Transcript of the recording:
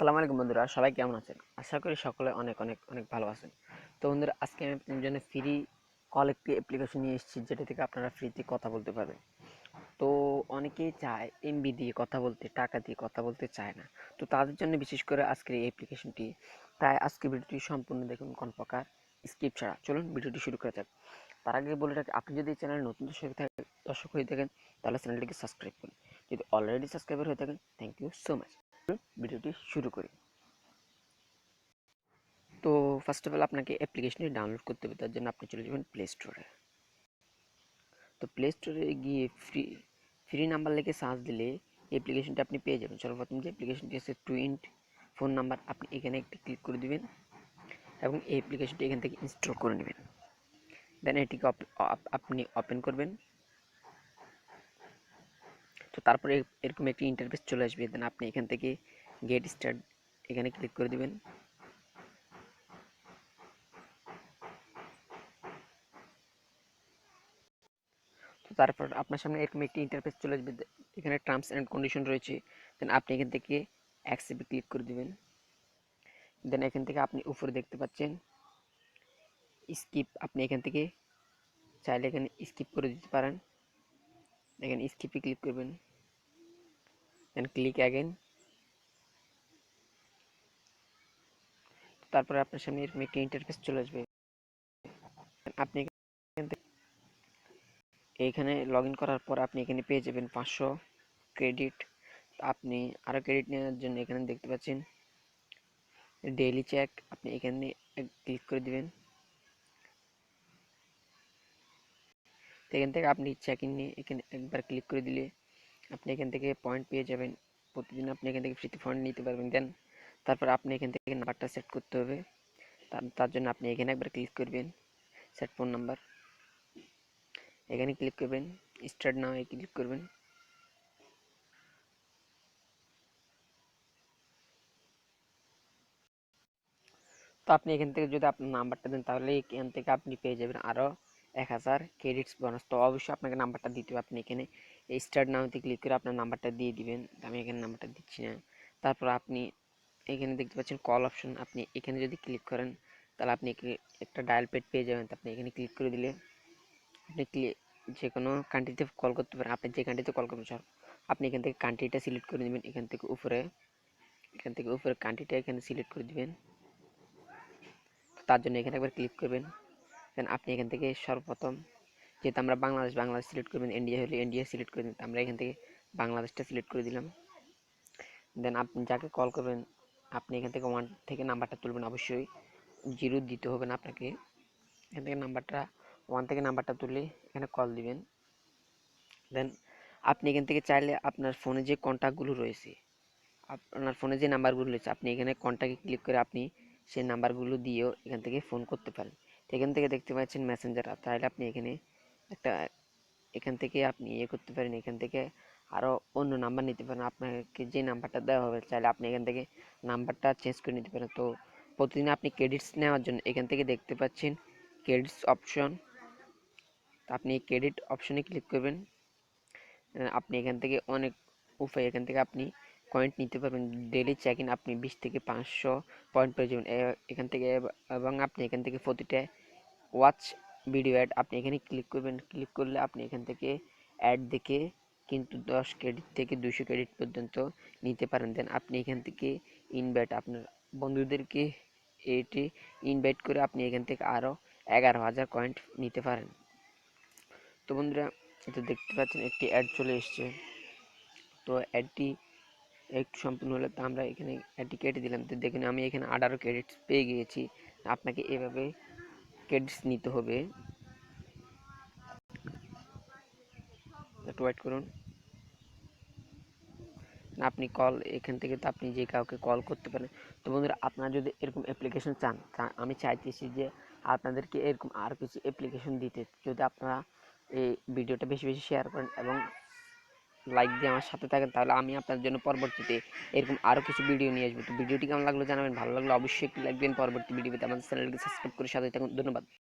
আসসালামু আলাইকুম বন্ধুরা, সবাই কেমন আছেন? আশা করি সকলে অনেক অনেক অনেক ভালো আছেন। তো বন্ধুরা, আজকে আমি আপনাদের জন্য ফ্রি কল একটি অ্যাপ্লিকেশন নিয়ে এসেছি, যেটা থেকে আপনারা ফ্রিতে কথা বলতে পারবেন। তো অনেকেই চায় এমবি দিয়ে কথা বলতে, টাকা দিয়ে কথা বলতে চায় না। তো তাদের জন্য বিশেষ করে আজকের এই অ্যাপ্লিকেশনটি তাই আজকে ভিডিওটি সম্পূর্ণ দেখুন, কোন প্রকার স্কিপ ছাড়া। চলুন ভিডিওটি শুরু করা যাক। তার আগে বলে রাখি, আপনি যদি চ্যানেলে নতুন দর্শক দর্শক হয়ে থাকেন, তাহলে চ্যানেলটিকে সাবস্ক্রাইব করুন। যদি অলরেডি সাবস্ক্রাইবার হয়ে থাকেন থ্যাংক ইউ সো মাচ ভিডিওটি শুরু করি। তো ফার্স্ট অফ অল আপনাকে অ্যাপ্লিকেশনটি ডাউনলোড করতে হবে, তার জন্য আপনি চলে যাবেন প্লে স্টোরে তো প্লে স্টোরে গিয়ে ফ্রি ফ্রি নাম্বার লিখে সার্চ দিলে অ্যাপ্লিকেশনটি আপনি পেয়ে যাবেন। সর্বপ্রথম যে অ্যাপ্লিকেশনটি আছে টুইন্ট ফোন নাম্বার আপনি এখানে একটি ক্লিক করে দিবেন এবং এই অ্যাপ্লিকেশনটি এখান থেকে ইনস্টল করে নেবেন। দেন এটিকে আপনি ওপেন করবেন। তো তারপরে এরকম একটি ইন্টারফেস চলে আসবে। দেন আপনি এখান থেকে গেট স্টার্ট এখানে ক্লিক করে দিবেন। তো তারপর আপনার সামনে এরকম একটি ইন্টারফেস চলে আসবে। এখানে টার্মস অ্যান্ড কন্ডিশন রয়েছে। দেন আপনি এখান থেকে অ্যাকসেপ্টে ক্লিক করে দিবেন। দেন এখান থেকে আপনি উপরে দেখতে পাচ্ছেন স্কিপ আপনি এখান থেকে চাইলে এখানে স্কিপ করে দিতে পারেন। এখানে স্কিপে ক্লিক করবেন। দেন ক্লিক অ্যাগেন তারপরে আপনার সামনে এরকম একটি ইন্টারফেস চলে আসবে। আপনি এইখানে লগ ইন করার পর আপনি এখানে পেয়ে যাবেন পাঁচশো ক্রেডিট আপনি আরও ক্রেডিট নেওয়ার জন্য এখানে দেখতে পাচ্ছেন ডেইলি চেক আপনি এখানে ক্লিক করে দিবেন। এখান থেকে আপনি চেক ইন নিয়ে এখানে একবার ক্লিক করে দিলে আপনি এখান থেকে পয়েন্ট পেয়ে যাবেন। প্রতিদিন আপনি এখান থেকে ফ্রিতে ফান্ড নিতে পারবেন। দেন তারপর আপনি এখান থেকে নাম্বারটা সেট করতে হবে। তার জন্য আপনি এখানে একবার ক্লিক করবেন। সেট ফোন নাম্বার এখানে ক্লিক করবেন। স্টার্ট নাও এ ক্লিক করবেন। তো আপনি এখান থেকে যদি আপনার নাম্বারটা দেন, তাহলে এখান থেকে আপনি পেয়ে যাবেন আরও এক হাজার ক্রেডিটস বোনাস তো অবশ্যই আপনাকে নাম্বারটা দিতে হবে। আপনি এখানে এই স্টার্ট নামতে ক্লিক করে আপনার নাম্বারটা দিয়ে দিবেন। আমি এখানে নাম্বারটা দিচ্ছি না। তারপর আপনি এখানে দেখতে পাচ্ছেন কল অপশন আপনি এখানে যদি ক্লিক করেন, তাহলে আপনি একটা ডায়াল পেড পেয়ে যাবেন। তো আপনি এখানে ক্লিক করে দিলে আপনি যে কোনো কান্ট্রিতে কল করতে পারেন। আপনি যে কান্ট্রিতে কল করবেন স্যার আপনি এখান থেকে কান্ট্রিটা সিলেক্ট করে দেবেন এখান থেকে উপরে, এখান থেকে উপরে কান্ট্রিটা এখানে সিলেক্ট করে দিবেন। তার জন্য এখানে একবার ক্লিক করবেন। দেন আপনি এখান থেকে সর্বপ্রথম যেহেতু আমরা বাংলাদেশ বাংলাদেশ সিলেক্ট করবেন ইন্ডিয়া হলে ইন্ডিয়া সিলেক্ট করে দিন আমরা এখান থেকে বাংলাদেশটা সিলেক্ট করে দিলাম। দেন আপনি যাকে কল করবেন, আপনি এখান থেকে ওয়ান থেকে নাম্বারটা তুলবেন, অবশ্যই জিরো দিতে হবে না আপনাকে। এখান থেকে নাম্বারটা ওয়ান থেকে নাম্বারটা তুলে এখানে কল দিবেন। দেন আপনি এখান থেকে চাইলে আপনার ফোনে যে কন্ট্যাক্টগুলো রয়েছে, আপনার ফোনে যে নাম্বারগুলো রয়েছে, আপনি এখানে কন্ট্যাক্টে ক্লিক করে আপনি সেই নাম্বারগুলো দিয়েও এখান থেকে ফোন করতে পারেন। এখান থেকে দেখতে পাচ্ছেন মেসেঞ্জার তাহলে আপনি এখানে একটা, এখান থেকে আপনি ইয়ে করতে পারেন। এখান থেকে আরও অন্য নাম্বার নিতে পারেন। আপনাকে যে নাম্বারটা দেওয়া হবে চাইলে আপনি এখান থেকে নাম্বারটা চেঞ্জ করে নিতে পারেন। তো প্রতিদিন আপনি ক্রেডিটস নেওয়ার জন্য এখান থেকে দেখতে পাচ্ছেন ক্রেডিটস অপশন আপনি ক্রেডিট অপশনে ক্লিক করবেন। আপনি এখান থেকে অনেক উপায় এখান থেকে আপনি পয়েন্ট নিতে পারবেন। ডেলি চেক ইন আপনি বিশ থেকে পাঁচশো পয়েন্ট পেয়ে যাবেন। এখান থেকে এবং আপনি এখান থেকে প্রতিটা ওয়াচ ভিডিও অ্যাড আপনি এখানে ক্লিক করবেন। ক্লিক করলে আপনি এখান থেকে অ্যাড দেখে কিন্তু দশ ক্রেডিট থেকে দুশো ক্রেডিট পর্যন্ত নিতে পারেন। দেন আপনি এখান থেকে ইনভাইট আপনার বন্ধুদেরকে এটি ইনভাইট করে আপনি এখান থেকে আরও এগারো হাজার পয়েন্ট নিতে পারেন। তো বন্ধুরা এটা দেখতে পাচ্ছেন একটি অ্যাড চলে এসছে। তো অ্যাডটি একটু সম্পূর্ণ হলে, তো আমরা এখানে অ্যাডটি কেটে দিলাম। তো দেখুন, আমি এখানে আঠারো ক্রেডিটস পেয়ে গিয়েছি। আপনাকে এভাবে ক্রেডিটস নিতে হবে। একটু ওয়েট করুন। আপনি কল এখান থেকে তো আপনি যে কাউকে কল করতে পারেন। তো বন্ধুরা, আপনারা যদি এরকম অ্যাপ্লিকেশন চান আমি চাইতেছি যে আপনাদেরকে এরকম আর কিছু অ্যাপ্লিকেশন দিতে। যদি আপনারা এই ভিডিওটা বেশি বেশি শেয়ার করেন এবং লাইক দিয়ে আমার সাথে থাকেন, তাহলে আমি আপনার জন্য পরবর্তীতে এরকম আরও কিছু ভিডিও নিয়ে আসব। তো ভিডিওটি কেমন লাগল জানাবেন, ভালো লাগল অবশ্যই একটি লাইক দিন। পরবর্তী ভিডিওতে আমাদের চ্যানেলকে সাবস্ক্রাইব করে সাথে থাকুন। ধন্যবাদ।